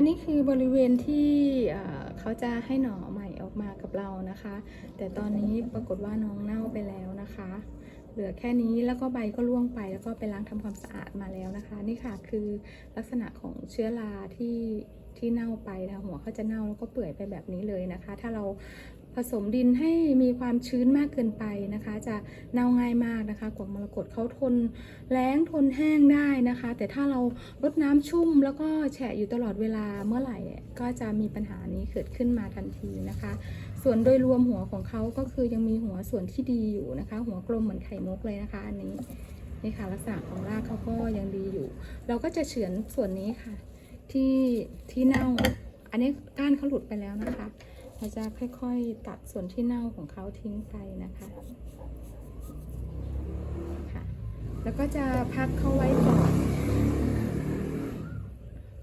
ันนี้คือบริเวณที่เขาจะให้หน่อใหม่ออกมากับเรานะคะ แต่ตอนนี้ปรากฏว่าน้องเน่าไปแล้วนะคะ เหลือแค่นี้แล้วก็ใบก็ร่วงไปแล้วก็ไปล้างทำความสะอาดมาแล้วนะคะ นี่ค่ะคือลักษณะของเชื้อราที่ที่เน่าไปนะหัวเขาจะเน่าแล้วก็เปื่อยไปแบบนี้เลยนะคะ ถ้าเรา ผสมดินให้มีความชื้นมากเกินไปนะคะ จะเน่าง่ายมากนะคะกวางมรกตเขาทนแล้งทนแห้งได้นะคะ แต่ถ้าเรารดน้ำชุ่มแล้วก็แฉะอยู่ตลอดเวลาเมื่อไหร่ก็จะมีปัญหานี้เกิดขึ้นมาทันทีนะคะ ส่วนโดยรวมหัวของเขาก็คือยังมีหัวส่วนที่ดีอยู่นะคะ หัวกลมเหมือนไข่มุกเลยนะคะอันนี้นี่ค่ะลักษณะของรากเขาก็ยังดีอยู่ เราก็จะเฉือนส่วนนี้ค่ะ ที่ที่เน่า อันนี้ก้านเขาหลุดไปแล้วนะคะ เราจะค่อยๆตัดส่วนที่เน่าของเขาทิ้งไปนะคะค่ะแล้วก็จะพักเขาไว้ก่อน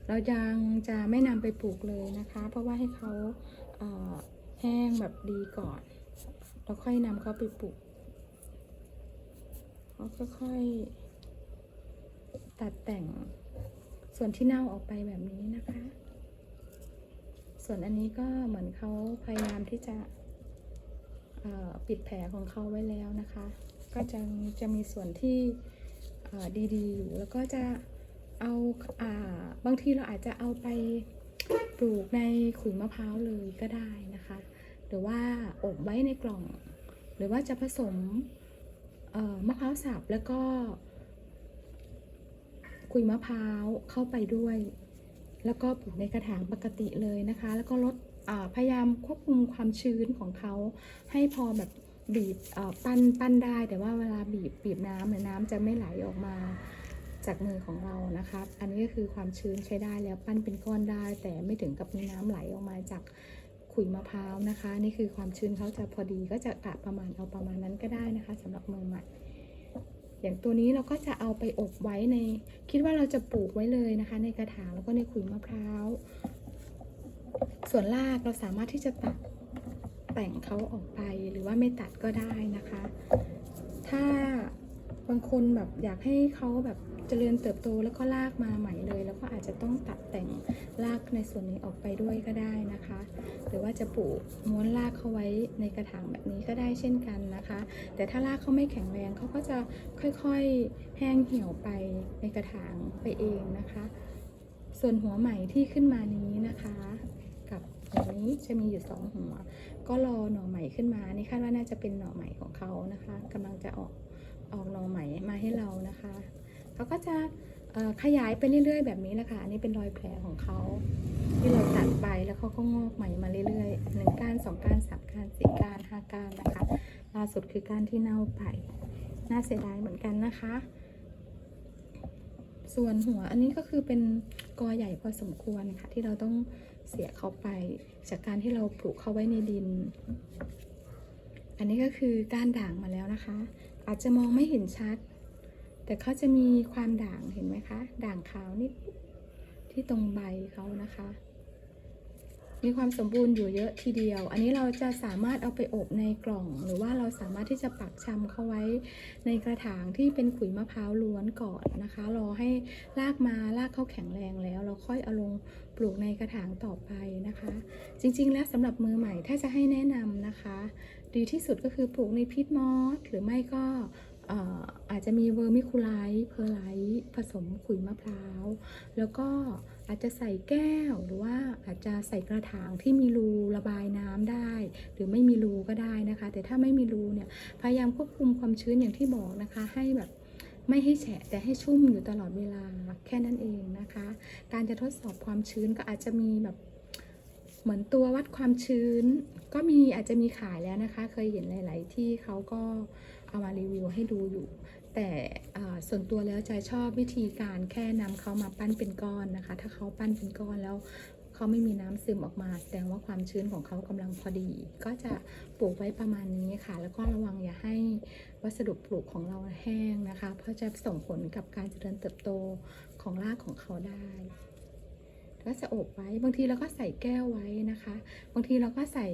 เรายังจะไม่นำไปปลูกเลยนะคะ เพราะว่าให้เขาเอ่อแห้งแบบดีก่อนแล้วค่อยนำเขาไปปลูกแล้วก็ค่อยตัดแต่งส่วนที่เน่าออกไปแบบนี้นะคะ ส่วนอันนี้ก็เหมือนเขาพยายามที่จะปิดแผลของเขาไว้แล้วนะคะ ก็จะจะมีส่วนที่ดีๆอยู่แล้วก็จะเอาอาบางทีเราอาจจะเอาไปปลูกในขุยมะพร้าวเลยก็ได้นะคะ หรือว่าอบไว้ในกล่อง หรือว่าจะผสมมะพร้าวสับแล้วก็ขุยมะพร้าวเข้าไปด้วย แล้วก็ปลูกในกระถางปกติเลยนะคะ แล้วก็ลดพยายามควบคุมความชื้นของเขาให้พอแบบบีบปั้นปั้นได้ แต่ว่าเวลาบีบบีบน้ำเนี่ยน้ำจะไม่ไหลออกมาจากมือของเรานะคะอันนี้ก็คือความชื้นใช้ได้แล้วปั้นเป็นก้อนได้ แต่ไม่ถึงกับมีน้ำไหลออกมาจากขุยมะพร้าวนะคะ นี่คือความชื้นเขาจะพอดีก็จะกะประมาณเอาประมาณนั้นก็ได้นะคะสำหรับมือใหม่ อย่างตัวนี้เราก็จะเอาไปอบไว้ใน คิดว่าเราจะปลูกไว้เลยนะคะ ในกระถางแล้วก็ในขุยมะพร้าว ส่วนรากเราสามารถที่จะตัดแต่งเขาออกไปหรือว่าไม่ตัดก็ได้นะคะ ถ้า บางคนแบบอยากให้เขาแบบเจริญเติบโตแล้วก็รากมาใหม่เลย แล้วก็อาจจะต้องตัดแต่งรากในส่วนนี้ออกไปด้วยก็ได้นะคะ หรือว่าจะปลูกม้วนรากเขาไว้ในกระถางแบบนี้ก็ได้เช่นกันนะคะ แต่ถ้ารากเขาไม่แข็งแรงเขาก็จะค่อยๆแห้งเหี่ยวไปในกระถางไปเองนะคะ ส่วนหัวใหม่ที่ขึ้นมานี้นะคะกับหัวนี้จะมีอยู่สองหัว ก็รอหน่อใหม่ขึ้นมา นี่คาดว่าน่าจะเป็นหน่อใหม่ของเขานะคะกำลังจะออก ออกหน่อใหม่มาให้เรานะคะเขาก็จะขยายไปเรื่อย ๆ แบบนี้แหละค่ะอันนี้เป็นรอยแผลของเขาที่เราตัดไปแล้วเขาก็งอกใหม่มาเรื่อยๆหนึ่งก้านสองก้านสามก้านสี่ก้านห้าก้านนะคะ ล่าสุดคือก้านที่เน่าไป น่าเสียดายเหมือนกันนะคะ ส่วนหัวอันนี้ก็คือเป็นกอใหญ่พอสมควรค่ะ ที่เราต้องเสียเขาไป จากการที่เราปลูกเขาไว้ในดิน อันนี้ก็คือก้านด่างมาแล้วนะคะ อาจจะมองไม่เห็นชัด แต่เขาจะมีความด่างเห็นไหมคะ ด่างขาวนิดที่ตรงใบเขานะคะ มีความสมบูรณ์อยู่เยอะทีเดียว อันนี้เราจะสามารถเอาไปอบในกล่อง หรือว่าเราสามารถที่จะปักชำเข้าไว้ในกระถางที่เป็นขุยมะพร้าวล้วนก่อนนะคะ รอให้รากมารากเขาแข็งแรงแล้ว เราค่อยเอาลงปลูกในกระถางต่อไปนะคะ จริง ๆ แล้วสำหรับมือใหม่ถ้าจะให้แนะนำนะคะ ดีที่สุดก็คือปลูกในพิษมอสหรือไม่ก็อาจจะมีเวอร์มิคูไลท์เพอร์ไลท์ผสมขุยมะพร้าว แล้วก็อาจจะใส่แก้วหรือว่าอาจจะใส่กระถางที่มีรูระบายน้ำได้ หรือไม่มีรูก็ได้นะคะ แต่ถ้าไม่มีรูเนี่ยพยายามควบคุมความชื้นอย่างที่บอกนะคะ ให้แบบไม่ให้แฉะแต่ให้ชุ่มอยู่ตลอดเวลาแค่นั้นเองนะคะ การจะทดสอบความชื้นก็อาจจะมีแบบ เหมือนตัววัดความชื้น ก็มีอาจจะมีขายแล้วนะคะ เคยเห็นหลาย ๆ ที่เขาก็เอามารีวิวให้ดูอยู่ แต่ส่วนตัวแล้วจะชอบวิธีการแค่นำเขามาปั้นเป็นก้อนนะคะ ถ้าเขาปั้นเป็นก้อนแล้วเขาไม่มีน้ำซึมออกมาแสดงว่าความชื้นของเขากำลังพอดี ก็จะปลูกไว้ประมาณนี้ค่ะ แล้วก็ระวังอย่าให้วัสดุปลูกของเราแห้งนะคะ เพราะจะส่งผลกับการเจริญเติบโตของรากของเขาได้ ก็จะอบไว้ บางทีเราก็ใส่แก้วไว้นะคะ บางทีเราก็ใส่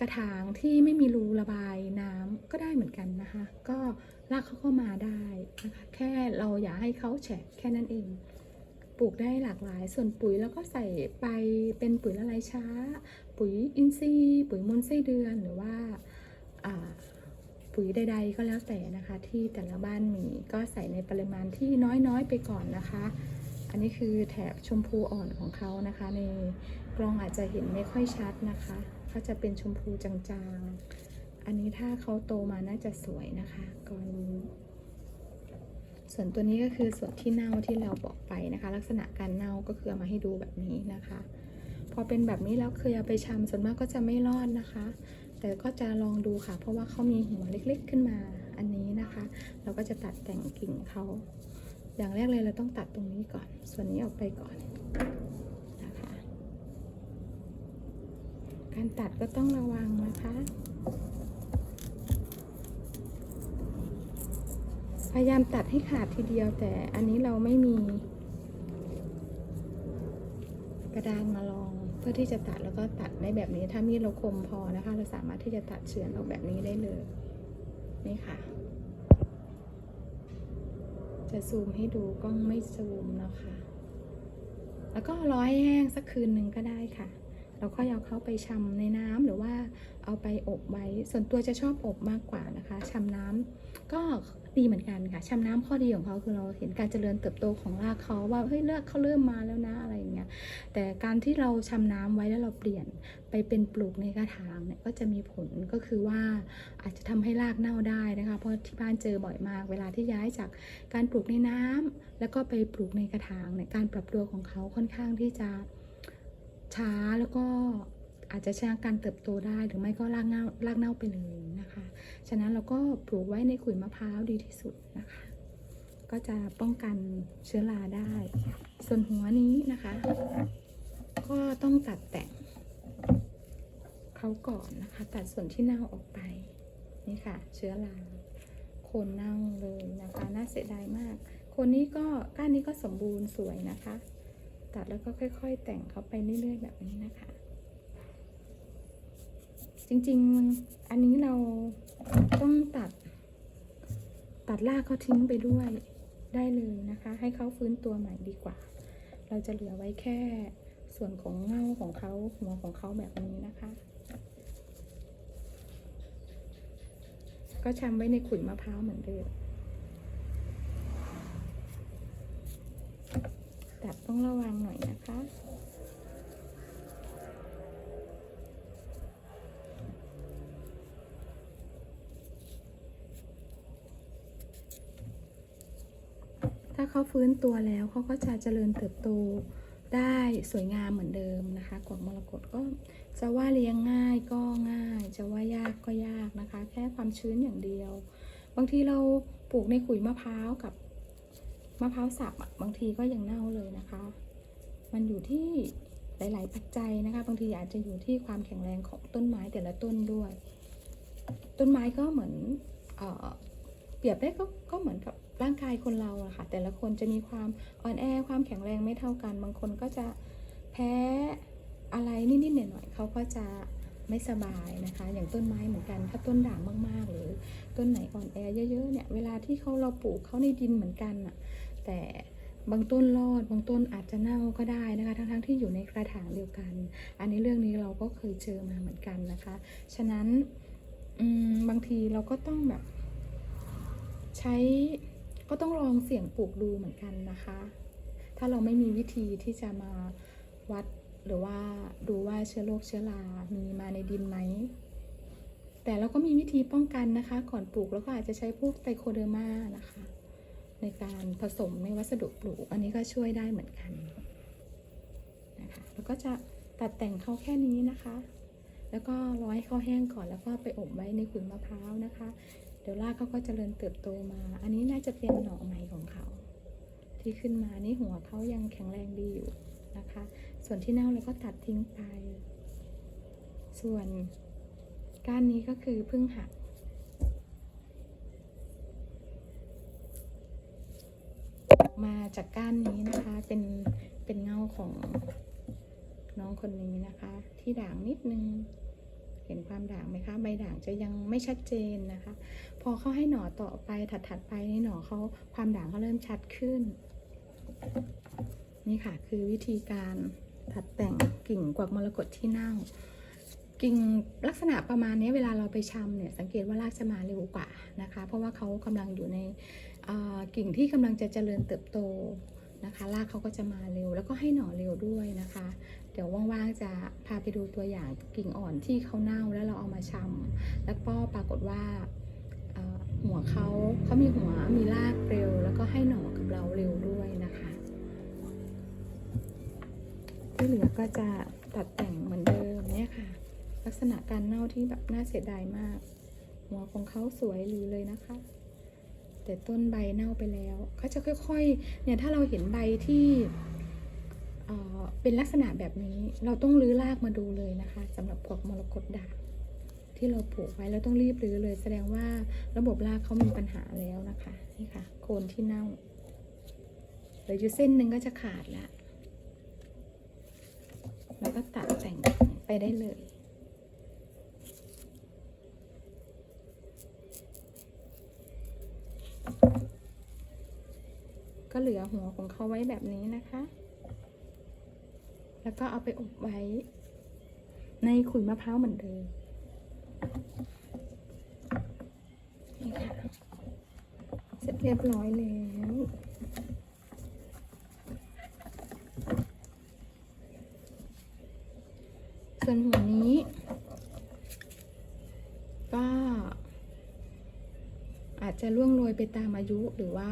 กระถางที่ไม่มีรูระบายน้ำก็ได้เหมือนกันนะคะ ก็รากเขาก็มาได้นะคะ แค่เราอย่าให้เขาแฉะแค่นั้นเอง ปลูกได้หลากหลาย ส่วนปุ๋ยแล้วก็ใส่ไปเป็นปุ๋ยละลายช้า ปุ๋ยอินทรีย์ ปุ๋ยมูลไส้เดือนหรือว่าปุ๋ยใดๆก็แล้วแต่นะคะ ที่แต่ละบ้านมีก็ใส่ในปริมาณที่น้อยๆไปก่อนนะคะ อันนี้คือแถบชมพูอ่อนของเขานะคะ ในกล้องอาจจะเห็นไม่ค่อยชัดนะคะเขาจะเป็นชมพูจางๆ อันนี้ถ้าเขาโตมาน่าจะสวยนะคะกรณีส่วนตัวนี้ก็คือส่วนที่เน่าที่เราบอกไปนะคะ ลักษณะการเน่าก็คือเอามาให้ดูแบบนี้นะคะ พอเป็นแบบนี้แล้วเคยเอาไปชำส่วนมากก็จะไม่รอดนะคะ แต่ก็จะลองดูค่ะ เพราะว่าเขามีหัวเล็กๆขึ้นมาอันนี้นะคะ เราก็จะตัดแต่งกิ่งเขา อย่างแรกเลยเราต้องตัดตรงนี้ก่อน ส่วนนี้ออกไปก่อนนะคะ การตัดก็ต้องระวังนะคะ พยายามตัดให้ขาดทีเดียวแต่อันนี้เราไม่มี กระดานมาลองเพื่อที่จะตัดแล้วก็ตัดได้แบบนี้ถ้ามีดเราคมพอนะคะ เราสามารถที่จะตัดเฉือนออกแบบนี้ได้เลยนี่ค่ะ จะซูมให้ดูกล้องไม่ซูมนะคะ แล้วก็รอให้แห้งสักคืนหนึ่งก็ได้ค่ะ เราก็เอาเขาไปชำในน้ำหรือว่าเอาไปอบไว้ ส่วนตัวจะชอบอบมากกว่านะคะชำน้ำก็ดีเหมือนกันค่ะชำน้ำข้อดีของเขาคือเราเห็นการเจริญเติบโตของรากเขาว่าเฮ้ยเลือกเขาเริ่มมาแล้วนะอะไรอย่างเงี้ย แต่การที่เราชำน้ำไว้แล้วเราเปลี่ยนไปเป็นปลูกในกระถางเนี่ยก็จะมีผลก็คือว่าอาจจะทำให้รากเน่าได้นะคะ เพราะที่บ้านเจอบ่อยมาก เวลาที่ย้ายจากการปลูกในน้ำแล้วก็ไปปลูกในกระถางเนี่ยการปรับตัวของเขาค่อนข้างที่จะ ช้าแล้วก็อาจจะช้าการเติบโตได้หรือไม่ก็รากเน่ารากเน่าไปเลยนะคะ ฉะนั้นเราก็ปลูกไว้ในขุยมะพร้าวดีที่สุดนะคะ ก็จะป้องกันเชื้อราได้ ส่วนหัวนี้นะคะ ก็ต้องตัดแต่งเขาก่อนนะคะ ตัดส่วนที่เน่าออกไปนี่ค่ะ เชื้อราโคนเน่าเลยนะคะ น่าเสียดายมาก คนนี้ก็ก้านนี้ก็สมบูรณ์สวยนะคะ ตัดแล้วก็ค่อย ๆ แต่งเขาไปเรื่อยๆแบบนี้นะคะ จริงๆอันนี้เราต้องตัด ตัดรากเขาทิ้งไปด้วยได้เลยนะคะ ให้เขาฟื้นตัวใหม่ดีกว่า เราจะเหลือไว้แค่ส่วนของเงาของเขาหัวของเขาแบบนี้นะคะ ก็ชำไว้ในขุยมะพร้าวเหมือนเดิม แต่ต้องระวังหน่อยนะคะ ถ้าเขาฟื้นตัวแล้วเขาก็จะเจริญเติบโตได้สวยงามเหมือนเดิมนะคะกวางมรกตก็จะว่าเลี้ยงง่ายก็ง่าย จะว่ายากก็ยากนะคะ แค่ความชื้นอย่างเดียว บางทีเราปลูกในขุยมะพร้าวกับ มะพร้าวสับอะบางทีก็ยังเน่าเลยนะคะ มันอยู่ที่หลาย ๆ ปัจจัยนะคะ บางทีอาจจะอยู่ที่ความแข็งแรงของต้นไม้แต่ละต้นด้วย ต้นไม้ก็เหมือนเออเปรียบได้ก็ก็เหมือนกับร่างกายคนเราอะค่ะ แต่ละคนจะมีความอ่อนแอความแข็งแรงไม่เท่ากัน บางคนก็จะแพ้อะไรนิด ๆ หน่อย ๆเขาก็จะไม่สบายนะคะ อย่างต้นไม้เหมือนกัน ถ้าต้นด่างมาก ๆ หรือต้นไหนอ่อนแอเยอะ ๆ เนี่ย เวลาที่เขาเราปลูกเขาในดินเหมือนกันอะ แต่บางต้นรอด บางต้นอาจจะเน่าก็ได้นะคะ ทั้งๆที่อยู่ในกระถางเดียวกัน อันนี้เรื่องนี้เราก็เคยเจอมาเหมือนกันนะคะ ฉะนั้นบางทีเราก็ต้องแบบ ใช้ก็ต้องลองเสี่ยงปลูกดูเหมือนกันนะคะ ถ้าเราไม่มีวิธีที่จะมาวัดหรือว่าดูว่าเชื้อโรคเชื้อรา มีมาในดินไหม แต่เราก็มีวิธีป้องกันนะคะ ก่อนปลูกแล้วก็อาจจะใช้พวกไตโคเดอร์มานะคะ ในการผสมในวัสดุปลูก อันนี้ก็ช่วยได้เหมือนกันนะคะแล้วก็จะตัดแต่งเขาแค่นี้นะคะ แล้วก็ร้อให้เขาแห้งก่อนแล้วก็ไปอบไว้ในขุยมะพร้าวนะคะ เดี๋ยวรากเขาก็จเจริญเติบโตมา อันนี้น่าจะเป็นหน่อใหม่ของเขา ที่ขึ้นมานี่หัวเขายังแข็งแรงดีอยู่นะคะ ส่วนที่เน่าเราก็ตัดทิ้งไป ส่วนก้านนี้ก็คือเพิ่งหัก มาจากก้านนี้นะคะ เป็นเป็นเงาของน้องคนนี้นะคะ ที่ด่างนิดนึง เห็นความด่างไหมคะ ใบด่างจะยังไม่ชัดเจนนะคะ พอเขาให้หน่อต่อไปถัดๆไปนี่หน่อเขาความด่างเขาเริ่มชัดขึ้น นี่ค่ะคือวิธีการตัดแต่งกิ่งกวักมรกตที่เน่า กิ่งลักษณะประมาณนี้เวลาเราไปชำเนี่ยสังเกตว่ารากจะมาเร็วกว่านะคะ เพราะว่าเขากำลังอยู่ใน กิ่งที่กำลังจะเจริญเติบโตนะคะรากเขาก็จะมาเร็ว แล้วก็ให้หน่อเร็วด้วยนะคะ เดี๋ยวว่างๆจะพาไปดูตัวอย่างกิ่งอ่อนที่เขาเน่าแล้วเราเอามาชำแล้วก็ปรากฏว่าหัวเขาเขามีหัวมีรากเร็ว แล้วก็ให้หน่อกับเราเร็วด้วยนะคะที่เหลือก็จะตัดแต่งเหมือนเดิมเนี่ยค่ะ ลักษณะการเน่าที่แบบน่าเสียดายมาก หัวของเขาสวยหรูเลยนะคะ แต่ต้นใบเน่าไปแล้วเขาจะค่อยๆ เนี่ยถ้าเราเห็นใบที่เอ่อเป็นลักษณะแบบนี้เราต้องรื้อรากมาดูเลยนะคะสำหรับพวกมรกตด่างที่เราปลูกไว้เราต้องรีบรื้อเลย แสดงว่าระบบรากเขามีปัญหาแล้วนะคะนี่ค่ะ โคนที่เน่าเหลืออยู่เส้นหนึ่งก็จะขาดล้วแล้วก็ตัดแต่งไปได้เลย ก็เหลือหัวของเขาไว้แบบนี้นะคะ แล้วก็เอาไปอบไว้ ในขุยมะพร้าวเหมือนเดิมนี่ค่ะเสร็จเรียบร้อยแล้วส่วนหัวนี้ ก็ อาจจะล่วงโรยไปตามอายุหรือว่า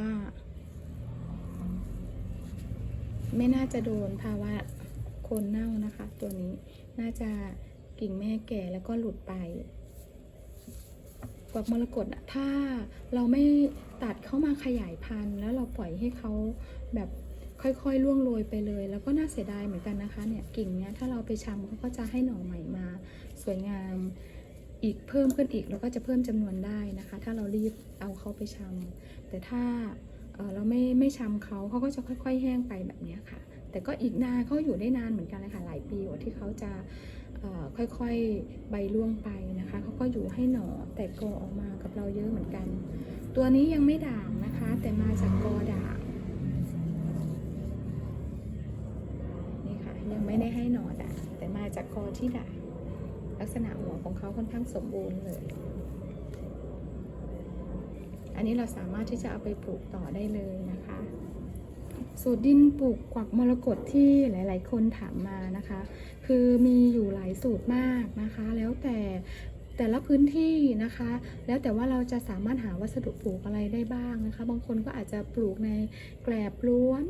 ไม่น่าจะโดนภาวะโคนเน่านะคะ ตัวนี้น่าจะกิ่งแม่แก่แล้วก็หลุดไปกวักมรกตถ้าเราไม่ตัดเข้ามาขยายพันธุ์ แล้วเราปล่อยให้เขาแบบค่อยๆล่วงโรยไปเลย แล้วก็น่าเสียดายเหมือนกันนะคะเนี่ยกิ่งเนี้ยถ้าเราไปชำเขาก็จะให้หน่อใหม่มา สวยงามอีกเพิ่มขึ้นอีก แล้วก็จะเพิ่มจำนวนได้นะคะ ถ้าเรารีบเอาเขาไปชำแต่ถ้า เราไม่ไม่ช้ำเขาเขาก็จะค่อยๆ แห้งไปแบบนี้ค่ะ แต่ก็อีกนานเขาอยู่ได้นานเหมือนกันเลยค่ะหลายปีกว่าที่เขาจะค่อยๆ ใบร่วงไปนะคะเขาก็อยู่ให้หน่อแต่กอออกมากับเราเยอะเหมือนกัน ตัวนี้ยังไม่ด่างนะคะ แต่มาจากกอด่างนี่ค่ะยังไม่ได้ให้หน่อด่างแต่มาจากกอที่ด่างลักษณะหัวของเขาค่อนข้างสมบูรณ์เลย อันนี้เราสามารถที่จะเอาไปปลูกต่อได้เลยนะคะ สูตรดินปลูกกวักมรกตที่หลาย ๆ คนถามมานะคะ คือมีอยู่หลายสูตรมากนะคะ แล้วแต่แต่ละพื้นที่นะคะ แล้วแต่ว่าเราจะสามารถหาวัสดุปลูกอะไรได้บ้างนะคะ บางคนก็อาจจะปลูกในแกลบล้วน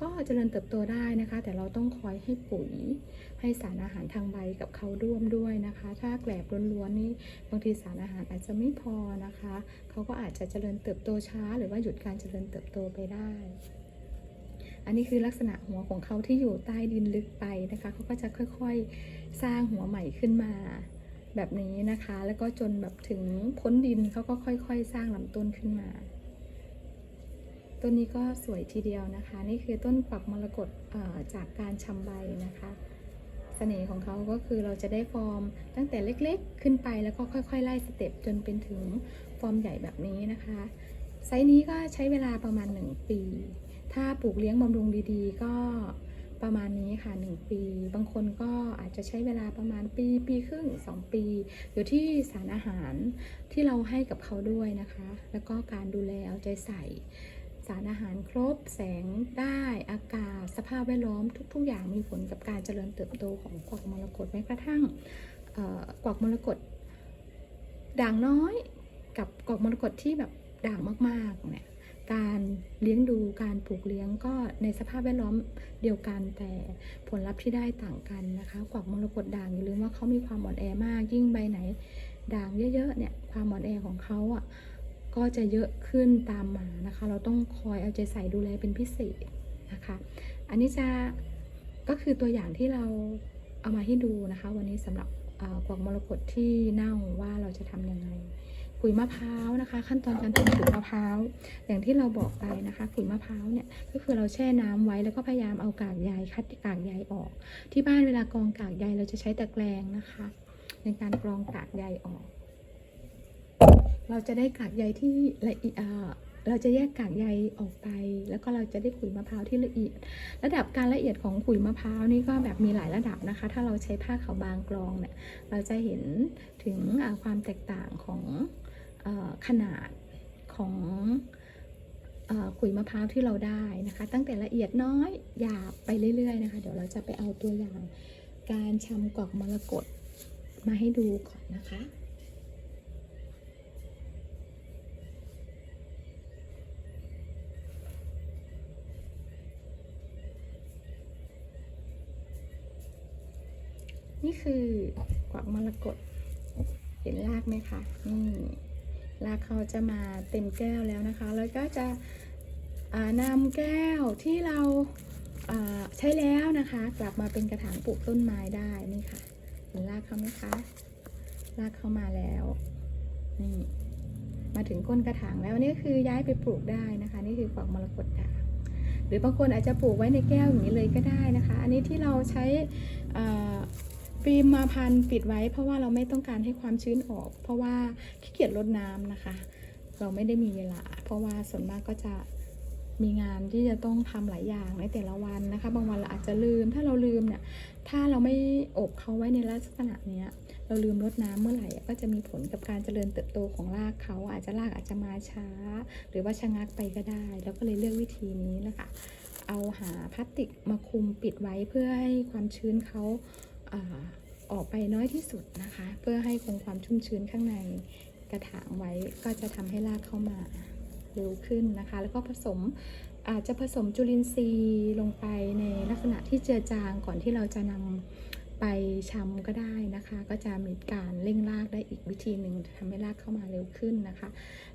ก็เจริญเติบโตได้นะคะ แต่เราต้องคอยให้ปุ๋ยให้สารอาหารทางใบกับเขาร่วมด้วยนะคะ ถ้าแกลบล้วนๆนี่บางทีสารอาหารอาจจะไม่พอนะคะเขาก็อาจจะเจริญเติบโตช้า หรือว่าหยุดการเจริญเติบโตไปได้ อันนี้คือลักษณะหัวของเขาที่อยู่ใต้ดินลึกไปนะคะเขาก็จะค่อยๆสร้างหัวใหม่ขึ้นมาแบบนี้นะคะ แล้วก็จนแบบถึงพ้นดินเขาก็ค่อย ๆ สร้างลำต้นขึ้นมา ต้นนี้ก็สวยทีเดียวนะคะ นี่คือต้นปักมรกตจากการชำใบนะคะเสน่ห์ของเขาก็คือเราจะได้ฟอร์มตั้งแต่เล็กๆ ขึ้นไปแล้วก็ค่อยๆ ไล่สเต็ปจนเป็นถึงฟอร์มใหญ่แบบนี้นะคะ ไซส์นี้ก็ใช้เวลาประมาณ 1 ปี ถ้าปลูกเลี้ยงบำรุงดีๆ ก็ประมาณนี้ค่ะ 1 ปี บางคนก็อาจจะใช้เวลาประมาณปี ปีครึ่ง 2 ปี อยู่ที่สารอาหารที่เราให้กับเขาด้วยนะคะ แล้วก็การดูแลเอาใจใส่ สารอาหารครบ แสงได้อากาศ สภาพแวดล้อมทุก ๆ อย่างมีผลกับการเจริญเติบโตของกวักมรกตแม้กระทั่งกวักมรกตด่างน้อยกับกวักมรกตที่แบบด่างมากๆเนี่ยการเลี้ยงดูการปลูกเลี้ยงก็ในสภาพแวดล้อมเดียวกันแต่ผลลัพธ์ที่ได้ต่างกันนะคะ กวักมรกตด่างอย่าลืมว่าเขามีความอ่อนแอมากยิ่งใบไหน ด่างเยอะๆเนี่ยความอ่อนแอของเขาอะ ก็จะเยอะขึ้นตามมานะคะ เราต้องคอยเอาใจใส่ดูแลเป็นพิเศษนะคะ อันนี้จะก็คือตัวอย่างที่เราเอามาให้ดูนะคะ วันนี้สำหรับกวางมรกตที่เน่าว่าเราจะทำยังไงขุยมะพร้าวนะคะ ขั้นตอนการทำขุยมะพร้าวอย่างที่เราบอกไปนะคะขุยมะพร้าวเนี่ยก็คือเราแช่น้ำไว้แล้วก็พยายามเอากากใยคัดกากใยออก ที่บ้านเวลากรองกากใยเราจะใช้ตะแกรงนะคะ ในการกรองกากใยออก เราจะได้กากใยที่ละเอียดเราจะแยกกากใยออกไป แล้วก็เราจะได้ขุยมะพร้าวที่ละเอียด ระดับการละเอียดของขุยมะพร้าวนี่ก็แบบมีหลายระดับนะคะ ถ้าเราใช้ผ้าขาวบางกรองเนี่ย เราจะเห็นถึงความแตกต่างของอขนาดของอขุยมะพร้าวที่เราได้นะคะ ตั้งแต่ละเอียดน้อยหยาบไปเรื่อยๆนะคะ เดี๋ยวเราจะไปเอาตัวอย่างการชำกรอกมรกตมาให้ดูก่อนนะคะ นี่คือกวักมรกตเห็นรากไหมคะนี่รากเขาจะมาเต็มแก้วแล้วนะคะ แล้วก็จะนำแก้วที่เราใช้แล้วนะคะ กลับมาเป็นกระถางปลูกต้นไม้ได้นี่ค่ะ เห็นรากเขาไหมคะรากเข้ามาแล้วนี่มาถึงก้นกระถางแล้วนี่คือย้ายไปปลูกได้นะคะ นี่คือกวักมรกตด่างหรือบางคนอาจจะปลูกไว้ในแก้วอย่างนี้เลยก็ได้นะคะ อันนี้ที่เราใช้ ฟิล์มมาพันปิดไว้เพราะว่าเราไม่ต้องการให้ความชื้นออก เพราะว่าขี้เกียจรดน้ำนะคะ เราไม่ได้มีเวลา เพราะว่าส่วนมากก็จะมีงานที่จะต้องทำหลายอย่างในแต่ละวันนะคะ บางวันเราอาจจะลืม ถ้าเราลืมเนี่ย ถ้าเราไม่อบเขาไว้ในลักษณะเนี้ย เราลืมรดน้ำเมื่อไหร่ ก็จะมีผลกับการเจริญเติบโตของรากเขาอาจจะรากอาจจะมาช้า หรือว่าชะงักไปก็ได้ แล้วก็เลยเลือกวิธีนี้นะคะ เอาหาพลาสติกมาคลุมปิดไว้เพื่อให้ความชื้นเขา อออกไปน้อยที่สุดนะคะ เพื่อให้คงความชุ่มชื้นข้างในกระถางไว้ก็จะทำให้รากเข้ามาเร็วขึ้นนะคะ แล้วก็ผสมอาจจะผสมจุลินทรีย์ลงไปในลักษณะที่เจือจางก่อนที่เราจะนำ ไปช้ำก็ได้นะคะ ก็จะมีการเร่งรากได้อีกวิธีหนึ่งทำให้รากเข้ามาเร็วขึ้นนะคะ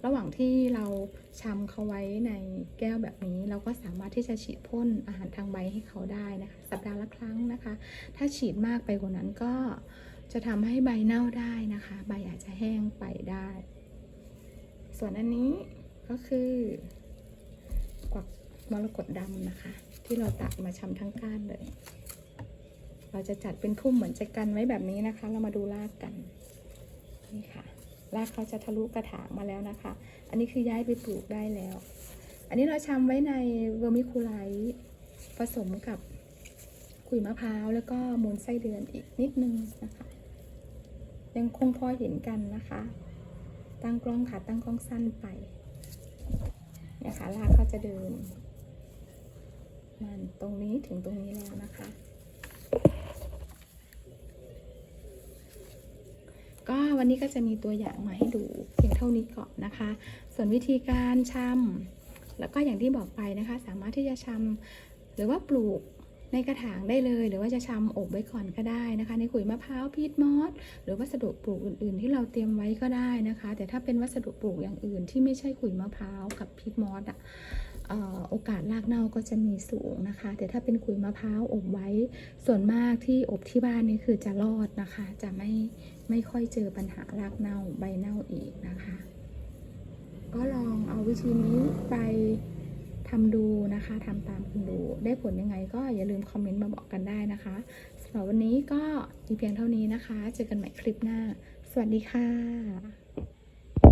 ระหว่างที่เราช้ำเขาไว้ในแก้วแบบนี้ เราก็สามารถที่จะฉีดพ่นอาหารทางใบให้เขาได้นะคะ สัปดาห์ละครั้งนะคะ ถ้าฉีดมากไปกว่านั้นก็จะทำให้ใบเน่าได้นะคะ ใบอาจจะแห้งไปได้ ส่วนอันนี้ก็คือกวักมรกตดำนะคะ ที่เราตัดมาช้ำทั้งก้านเลย เราจะจัดเป็นพุ่มเหมือนจะกันไว้แบบนี้นะคะ เรามาดูรากกัน นี่ค่ะ รากเขาจะทะลุกระถางมาแล้วนะคะ อันนี้คือย้ายไปปลูกได้แล้ว อันนี้เราชำไว้ในเวอร์มิคูไลท์ผสมกับขุยมะพร้าวแล้วก็มูลไส้เดือนอีกนิดนึงนะคะ ยังคงพอเห็นกันนะคะ ตั้งกล้องค่ะตั้งกล้องสั้นไปนี่ยค่ะรากเขาจะเดินมันตรงนี้ถึงตรงนี้แล้วนะคะ ก็วันนี้ก็จะมีตัวอย่างมาให้ดูเพียงเท่านี้ก่อนนะคะ ส่วนวิธีการชำแล้วก็อย่างที่บอกไปนะคะ สามารถที่จะชำหรือว่าปลูกในกระถางได้เลย หรือว่าจะชำอบไว้ก่อนก็ได้นะคะ ในขุยมะพร้าวพีทมอสหรือวัสดุปลูกอื่น ๆ ที่เราเตรียมไว้ก็ได้นะคะ แต่ถ้าเป็นวัสดุปลูกอย่างอื่น ที่ไม่ใช่ขุยมะพร้าวกับพีทมอสอะเอ่อโอกาสรากเน่าก็จะมีสูงนะคะ แต่ถ้าเป็นขุยมะพร้าวอบไว้ ส่วนมากที่อบที่บ้านนี่คือจะรอดนะคะ จะไม่ ไม่ค่อยเจอปัญหารากเน่าใบเน่าอีกนะคะ ก็ลองเอาวิธีนี้ไปทำดูนะคะทำตามคุณดู ได้ผลยังไงก็อย่าลืมคอมเมนต์มาบอกกันได้นะคะสำหรับวันนี้ก็มีเพียงเท่านี้นะคะ เจอกันใหม่คลิปหน้า สวัสดีค่ะ